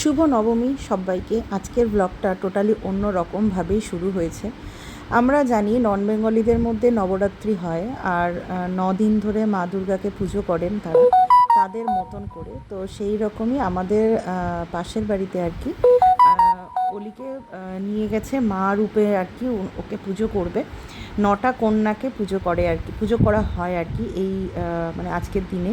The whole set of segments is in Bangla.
শুভ নবমী সবাইকে। আজকের ব্লগটা টোটালি অন্য রকমভাবেই শুরু হয়েছে। আমরা জানি নন বেঙ্গলিদের মধ্যে নবরাত্রি হয় আর ন দিন ধরে মা দুর্গাকে পুজো করেন তারা, তাদের মতন করে। তো সেই রকমই আমাদের পাশের বাড়িতে আর কি অলিকে নিয়ে গেছে মা রূপে আর কি ওকে পুজো করবে। নটা কন্যাকে পুজো করে আর কি, পুজো করা হয় আর কি এই মানে আজকের দিনে।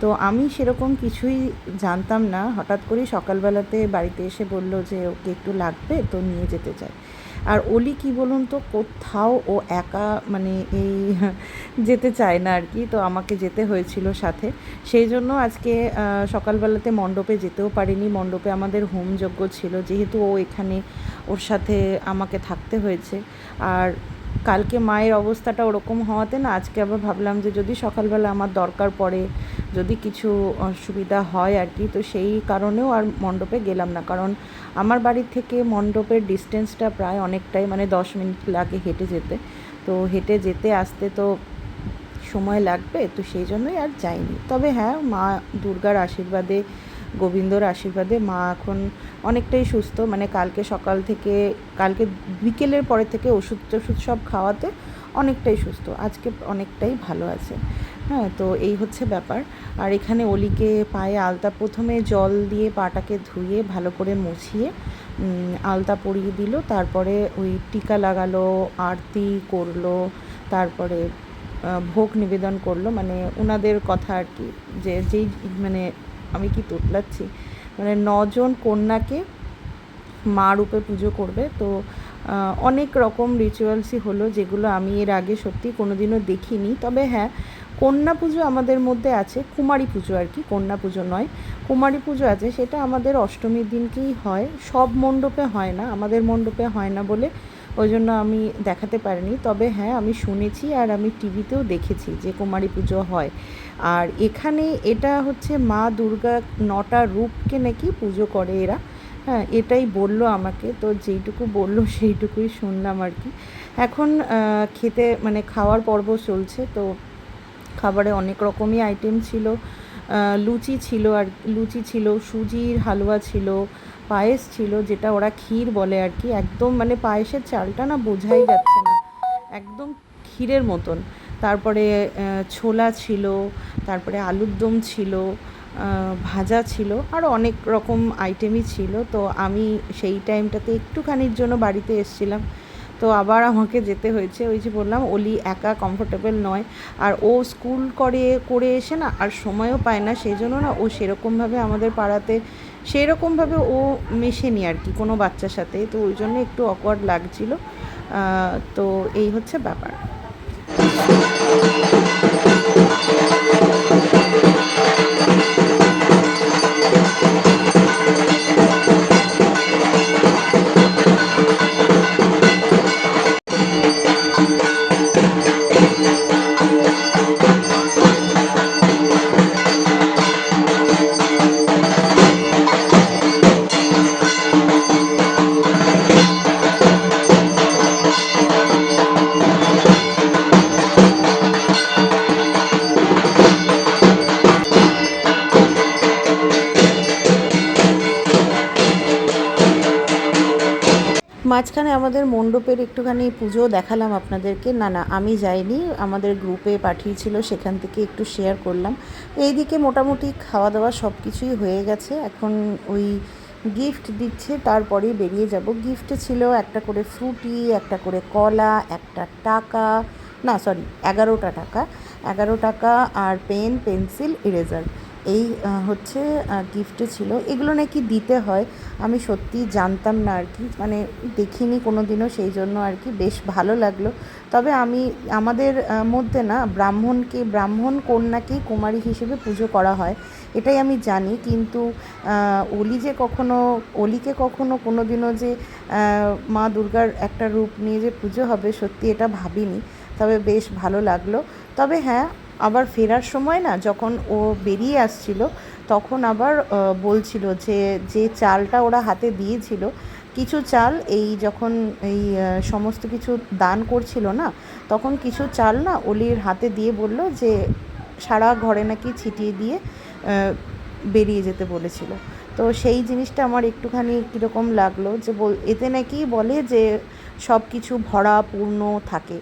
তো আমি সেরকম কিছুই জানতাম না। হঠাৎ করেই সকালবেলাতে বাড়িতে এসে বলল যে, ওকে একটু লাগবে তো নিয়ে যেতে চাই। আর অলি কি বলুন তো, কোথাও ও একা মানে এই যেতে চায় না আর কি তো আমাকে যেতে হয়েছিল সাথে। সেই জন্য আজকে সকালবেলাতে মণ্ডপে যেতেও পারিনি। মণ্ডপে আমাদের হোমযজ্ঞ ছিল। যেহেতু ও এখানে ওর সাথে আমাকে থাকতে হয়েছে। আর কালকে মায়ের অবস্থাটা ওরকম হওয়াতে না, আজকে আবার ভাবলাম যে যদি সকালবেলা আমার দরকার পড়ে, যদি কিছু অসুবিধা হয় আর কি, তো সেই কারণেও আর মণ্ডপে গেলাম না। কারণ আমার বাড়ির থেকে মণ্ডপের ডিস্টেন্সটা প্রায় অনেকটাই মানে দশ মিনিট লাগে হেঁটে যেতে। তো হেঁটে যেতে, আসতে তো সময় লাগবে, তো সেই জন্যই আর যাইনি। তবে হ্যাঁ মা দুর্গার আশীর্বাদে গোবিন্দর আশীর্বাদে মা এখন অনেকটাই সুস্থ। মানে কালকে সকাল থেকে, কালকে বিকেলের পরে থেকে ওষুধ টষুধ সব খাওয়াতে অনেকটাই সুস্থ। আজকে অনেকটাই ভালো আছে। হ্যাঁ তো এই হচ্ছে ব্যাপার। আর এখানে অলিকে পায়ে আলতা প্রথমে জল দিয়ে পাটাকে ধুয়ে ভালো করে মুছিয়ে আলতা পরিয়ে দিল। তারপরে ওই টিকা লাগালো, আরতি করল, তারপরে ভোগ নিবেদন করল। মানে ওনাদের কথা আর কি, যে যেই মানে আমি কি তোতলাচ্ছি? মানে নজন কন্যাকে মা রূপে পুজো করবে। তো অনেক রকম রিচুয়ালসই হলো যেগুলো আমি এর আগে সত্যি কোনোদিনও দেখিনি। তবে হ্যাঁ কন্যা পুজো আমাদের মধ্যে আছে, কুমারী পুজো আর কি, কন্যা পুজো নয়। কুমারী পুজো আছে, সেটা আমাদের অষ্টমীর দিনকেই হয়। সব মণ্ডপে হয় না, আমাদের মণ্ডপে হয় না বলে ওই জন্য আমি দেখাতে পারিনি। তবে হ্যাঁ আমি শুনেছি আর আমি টিভিতেও দেখেছি যে কুমারী পুজো হয়। আর এখানে এটা হচ্ছে মা দুর্গা নটা রূপকে নাকি পুজো করে এরা। হ্যাঁ এটাই বলল আমাকে। তো যেইটুকু বলল সেইটুকুই শুনলাম আর কি। এখন খেতে মানে খাওয়ার পর্ব চলছে। তো খাবারে অনেক রকমই আইটেম ছিল। লুচি ছিল আর, লুচি ছিল, সুজির হালুয়া ছিল পায়েস ছিল, যেটা ওরা ক্ষীর বলে আর কি। একদম মানে পায়েসের চালটা না বোঝাই যাচ্ছে না। একদম ক্ষীরের মতন। তারপরে ছোলা ছিল, তারপরে আলুর দম ছিল ভাজা ছিল, আর অনেক রকম আইটেমই ছিল। তো আমি সেই টাইমটাতে একটুখানির জন্য বাড়িতে এসেছিলাম। তো আবার আমাকে যেতে হয়েছে। ওই যে বললাম ওলি একা কমফোর্টেবল নয়। আর ও স্কুল করে করে এসে না আর সময়ও পায় না। সেই জন্য না ও সেরকমভাবে আমাদের পাড়াতে সেই রকমভাবে ও মেশেনি আর কি কোনো বাচ্চার সাথে, তো ওই জন্য একটু অকওয়ার্ড লাগছিল। তো এই হচ্ছে ব্যাপার। মাঝখানে আমাদের মণ্ডপের একটুখানি পুজো দেখালাম আপনাদেরকে। না না, আমি যাইনি, আমাদের গ্রুপে পাঠিয়েছিল, সেখান থেকে একটু শেয়ার করলাম। এইদিকে মোটামুটি খাওয়া দাওয়া সব কিছুই হয়ে গেছে। এখন ওই গিফট দিচ্ছে, তারপরেই বেরিয়ে যাব। গিফটে ছিল একটা করে ফ্রুটি একটা করে কলা, একটা টাকা, না সরি এগারোটা টাকা। এগারো টাকা আর পেন পেন্সিল ইরেজার এই হচ্ছে গিফটে ছিল। এগুলো নাকি দিতে হয়। আমি সত্যি জানতাম না আর কি। মানে দেখিনি কোনো দিনও সেই জন্য আর কি বেশ ভালো লাগল। তবে আমি, আমাদের মধ্যে না ব্রাহ্মণকে, ব্রাহ্মণ কন্যাকেই কুমারী হিসেবে পুজো করা হয়। এটাই আমি জানি। কিন্তু অলি যে কখনো, অলিকে কখনো কোনো দিনও যে মা দুর্গার একটা রূপ নিয়ে যে পুজো হবে, সত্যি এটা ভাবিনি। তবে বেশ ভালো লাগল। তবে হ্যাঁ আবার ফেরার সময় না যখন ও বেরিয়ে আসছিল, তখন আবার বলছিল যে যে চালটা ওরা হাতে দিয়েছিল, কিছু চাল এই যখন এই সমস্ত কিছু দান করছিল না, তখন কিছু চাল না অলির হাতে দিয়ে বলল যে, সারা ঘরে নাকি ছিটিয়ে দিয়ে বেরিয়ে যেতে বলেছিল। তো সেই জিনিসটা আমার একটুখানি কীরকম লাগল যে এতে নাকি বলে যে সব কিছু ভরা, পূর্ণ থাকে।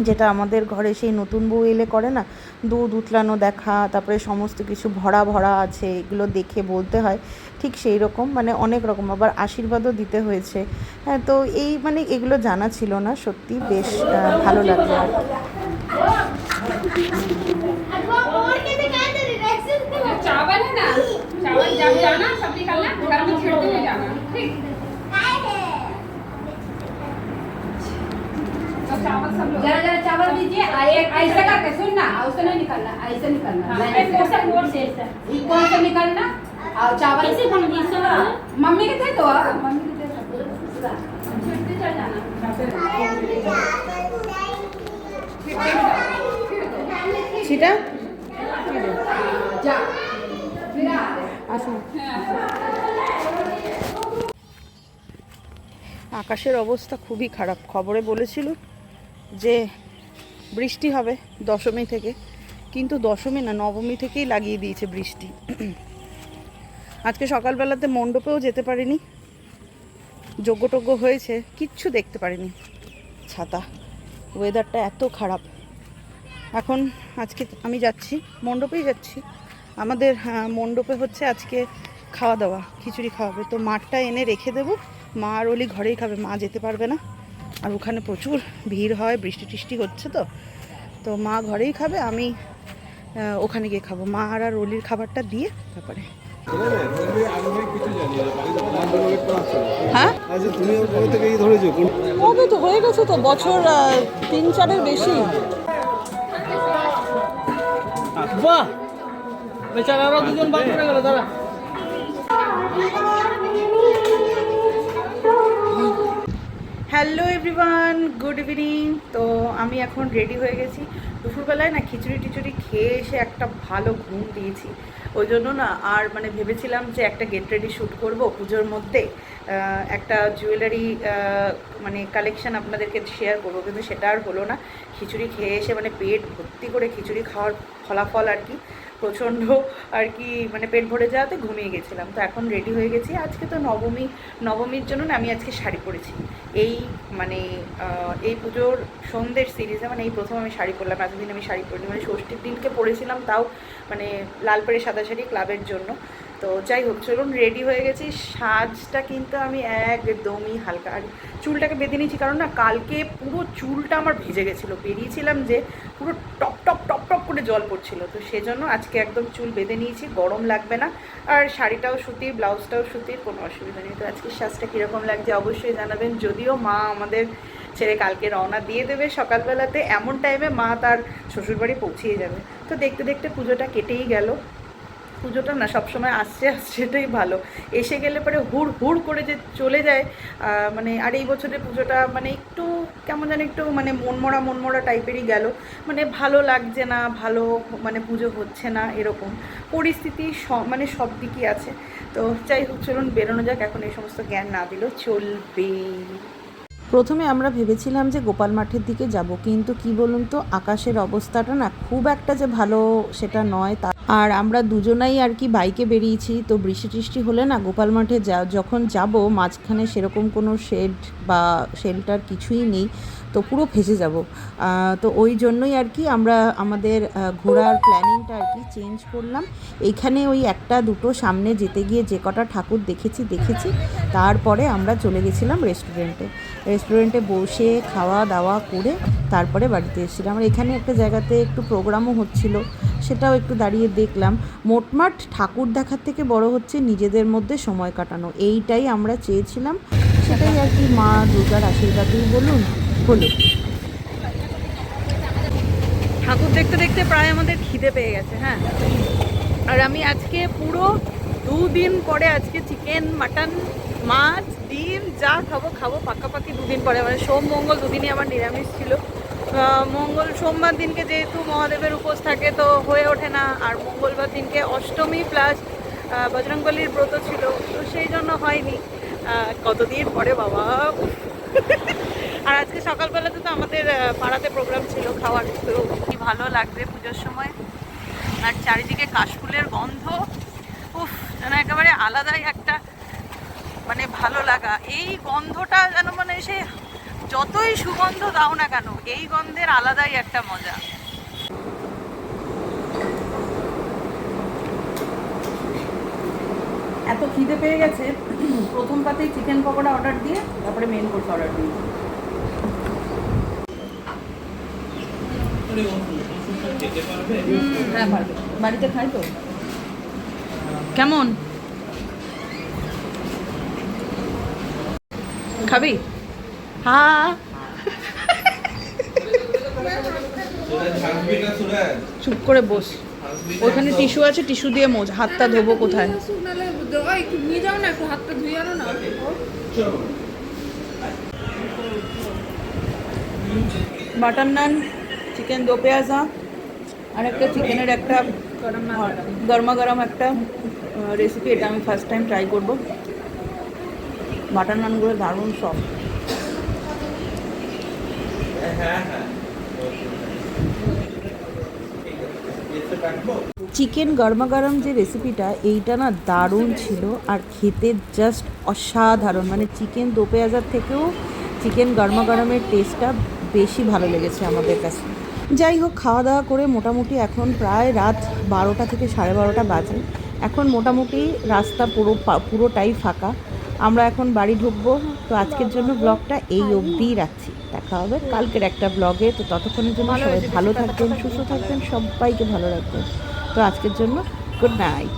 যেটা আমাদের ঘরে সেই নতুন বউ এলে করে না দুধ উতলানো দেখা তারপরে সমস্ত কিছু ভরা ভরা আছে এগুলো দেখে বলতে হয় ঠিক সেই রকম মানে অনেক রকম আবার আশীর্বাদও দিতে হয়েছে হ্যাঁ তো এই মানে এগুলো জানা ছিল না সত্যি বেশ আহ, ভালো লাগলো আর কি। चावल है ना चावल जब जाना सब निकालना घर में छेड़ते हुए जाना ठीक जरा जरा चावल दीजिए आ- एक ऐसे करके सुन ना ऐसे नहीं निकालना ऐसे निकालना हाँ, लाइन एक से। कोसा कोर से ऐसा ये कौन सा निकालना और चावल कैसे बनेगी सब मम्मी के दे दो हाँ, मम्मी के दे दो छेड़ते चल जाना সেটা जा फिर आ আসুন আকাশের অবস্থা খুবই খারাপ খবরে বলেছিল যে বৃষ্টি হবে দশমী থেকে, কিন্তু দশমী না, নবমী থেকেই লাগিয়ে দিয়েছে বৃষ্টি। আজকে সকালবেলাতে মণ্ডপেও যেতে পারিনি। যজ্ঞটজ্ঞ হয়েছে, কিচ্ছু দেখতে পারিনি। ছাতা ওয়েদারটা এত খারাপ। এখন আজকে আমি যাচ্ছি, মণ্ডপেই যাচ্ছি। আমাদের মণ্ডপে হচ্ছে আজকে খাওয়া দাওয়া, খিচুড়ি খাওয়াবে তো মাঠটা এনে রেখে দেবো। মা আর ওলি ঘরেই খাবে, মা যেতে পারবে না। আর ওখানে প্রচুর ভিড় হয়, বৃষ্টি টিষ্টি হচ্ছে তো। তো মা ঘরেই খাবে, আমি ওখানে গিয়ে খাব। মা আর আর অলির খাবারটা দিয়ে তারপরে হ্যাঁ? কবে তো হয়ে গেছে তো, বছর তিন চারের বেশি। বাহ! বেচারারা দুজন বাদ পড়ে গেল, দাঁড়া। Hello everyone, good evening. তো আমি এখন রেডি হয়ে গেছি। দুপুরবেলায় না খিচুড়ি টিচুড়ি খেয়ে এসে একটা ভালো ঘুম দিয়েছি। ওই জন্য না আর মানে ভেবেছিলাম যে একটা গেট রেডি শ্যুট করব পুজোর মধ্যে। একটা জুয়েলারি মানে কালেকশন আপনাদেরকে শেয়ার করব, কিন্তু সেটা আর হলো না। খিচুড়ি খেয়ে এসে মানে পেট ভর্তি করে খিচুড়ি খাওয়ার ফলাফল আর কি। প্রচণ্ড আর কি মানে পেট ভরে যাওয়াতে ঘুমিয়ে গেছিলাম। তো এখন রেডি হয়ে গেছি। আজকে তো নবমী, নবমীর জন্য আমি আজকে শাড়ি পরেছি। এই মানে এই পুজোর সন্ধ্যের সিরিজে মানে এই প্রথম আমি শাড়ি পরলাম। এতদিন আমি শাড়ি পরিনি। মানে ষষ্ঠীর দিনকে পরেছিলাম তাও মানে লাল পেড়ে সাদা শাড়ি ক্লাবের জন্য। তো যাই হোক, চলুন রেডি হয়ে গেছি। সাজটা কিন্তু আমি একদমই হালকা। আর চুলটাকে বেঁধে নিয়েছি, কারণ না কালকে পুরো চুলটা আমার ভিজে গেছিল। বেরিয়েছিলাম যে পুরো টপ টপ টপ টপ করে জল পড়ছিল। তো সেজন্য আজকে একদম চুল বেঁধে নিয়েছি, গরম লাগবে না। আর শাড়িটাও সুতির, ব্লাউজটাও সুতির, কোনো অসুবিধা নেই। তো আজকের সাজটা কীরকম লাগছে অবশ্যই জানাবেন। যদিও মা আমাদের ছেড়ে কালকে রওনা দিয়ে দেবে সকালবেলাতে, এমন টাইমে মা তার শ্বশুরবাড়ি পৌঁছিয়ে যাবে। তো দেখতে দেখতে পুজোটা কেটেই গেল। পুজোটা না, সবসময় আসছে আসছে এটাই ভালো। এসে গেলে পরে হুড় হুড় করে যে চলে যায় মানে আর এই বছরের পুজোটা মানে একটু, কেমন যেন একটু মানে মনমরা মনমরা টাইপেরই গেল। মানে ভালো লাগছে না, ভালো মানে পুজো হচ্ছে না, এরকম। পরিস্থিতি সব মানে সব দিকই আছে। তো যাই হোক, চলুন বেরোনো যাক, এখন এই সমস্ত জ্ঞান না দিলেও চলবে প্রথমে আমরা ভেবেছিলাম যে গোপাল মাঠের দিকে যাব, কিন্তু কি বলুন তো, আকাশের অবস্থাটা না খুব একটা যে ভালো সেটা নয়, তা আর আমরা দুজনাই আর কি বাইকে বেরিয়েছি, তো বৃষ্টি টিষ্টি হলে না গোপাল মাঠে যা, যখন যাব মাঝখানে সেরকম কোনো শেড বা শেল্টার কিছুই নেই, তো পুরো ভেসে যাব। তো ওই জন্যই আর কি আমরা আমাদের ঘোরার প্ল্যানিংটা আর কি চেঞ্জ করলাম। এইখানে ওই একটা দুটো সামনে যেতে গিয়ে যে কটা ঠাকুর দেখেছি দেখেছি, তারপরে আমরা চলে গেছিলাম রেস্টুরেন্টে রেস্টুরেন্টে বসে খাওয়া দাওয়া করে তারপরে বাড়িতে এসেছিলাম। আর এখানে একটা জায়গাতে একটু প্রোগ্রামও হচ্ছিল, সেটাও একটু দাঁড়িয়ে দেখলাম। মোটমাট ঠাকুর দেখার থেকে বড় হচ্ছে নিজেদের মধ্যে সময় কাটানো। এইটাই আমরা চেয়েছিলাম। সেটাই আর কি মা দুর্গার আশীর্বাদই বলুন, হলো। ঠাকুর দেখতে দেখতে প্রায় আমাদের খিদে পেয়ে গেছে হ্যাঁ। আর আমি আজকে পুরো দুদিন পরে আজকে চিকেন মাটন মাছ যা খাব খাব পাকাপাকি দুদিন পরে। মানে সোম, মঙ্গল দুদিনই আমার নিরামিষ ছিল। মঙ্গল, সোমবার দিনকে যেহেতু মহাদেবের উপোস থাকে, তো হয়ে ওঠে না। আর মঙ্গলবার দিনকে অষ্টমী প্লাস বজরংবলির ব্রত ছিল, তো সেই জন্য হয়নি। কতদিন পরে বাবা? আর আজকে সকালবেলাতে তো আমাদের পাড়াতে প্রোগ্রাম ছিল খাওয়ার, তো কি ভালো লাগবে পুজোর সময়। আর চারিদিকে কাশফুলের গন্ধ। উফ, যেন একেবারে আলাদাই একটা মানে ভালো লাগা। এই গন্ধটা যেন মানে সে যতই সুগন্ধ দাও না কেন এই গন্ধের আলাদাই একটা মজা। এত খিদে পেয়ে গেছে। প্রথম পাতেই চিকেন পকোড়া অর্ডার দিয়ে তারপরে মেন কোর্স অর্ডার দিই হ্যাঁ পারবে। বাড়িতে খাই তো? কেমন? খাবি? হ্যাঁ চুপ করে বস। ওখানে টিস্যু আছে টিস্যু দিয়ে মোজ হাতটা ধোবো কোথায়? বাটার নান চিকেন দো পেঁয়াজা আর একটা চিকেনের একটা গরমা গরম একটা রেসিপি এটা আমি ফার্স্ট টাইম ট্রাই করব। বাটার নানগুলো দারুণ সব চিকেন গরমা গরম যে রেসিপিটা এইটা না দারুণ ছিল আর খেতে জাস্ট অসাধারণ। মানে চিকেন দো পেঁয়াজার থেকেও চিকেন গরমা গরমের টেস্টটা বেশি ভালো লেগেছে আমাদের কাছে। যাই হোক খাওয়া দাওয়া করে মোটামুটি এখন প্রায় রাত বারোটা থেকে সাড়ে বারোটা বাজে। এখন মোটামুটি রাস্তা পুরো পুরোটাই ফাঁকা। আমরা এখন বাড়ি ঢুকবো। তো আজকের জন্য ব্লগটা এই অবধিই রাখছি। দেখা হবে কালকের একটা ব্লগে তো ততক্ষণের জন্য সবাই ভালো থাকবেন সুস্থ থাকবেন সবাইকে ভালো রাখবেন। তো আজকের জন্য গুড নাইট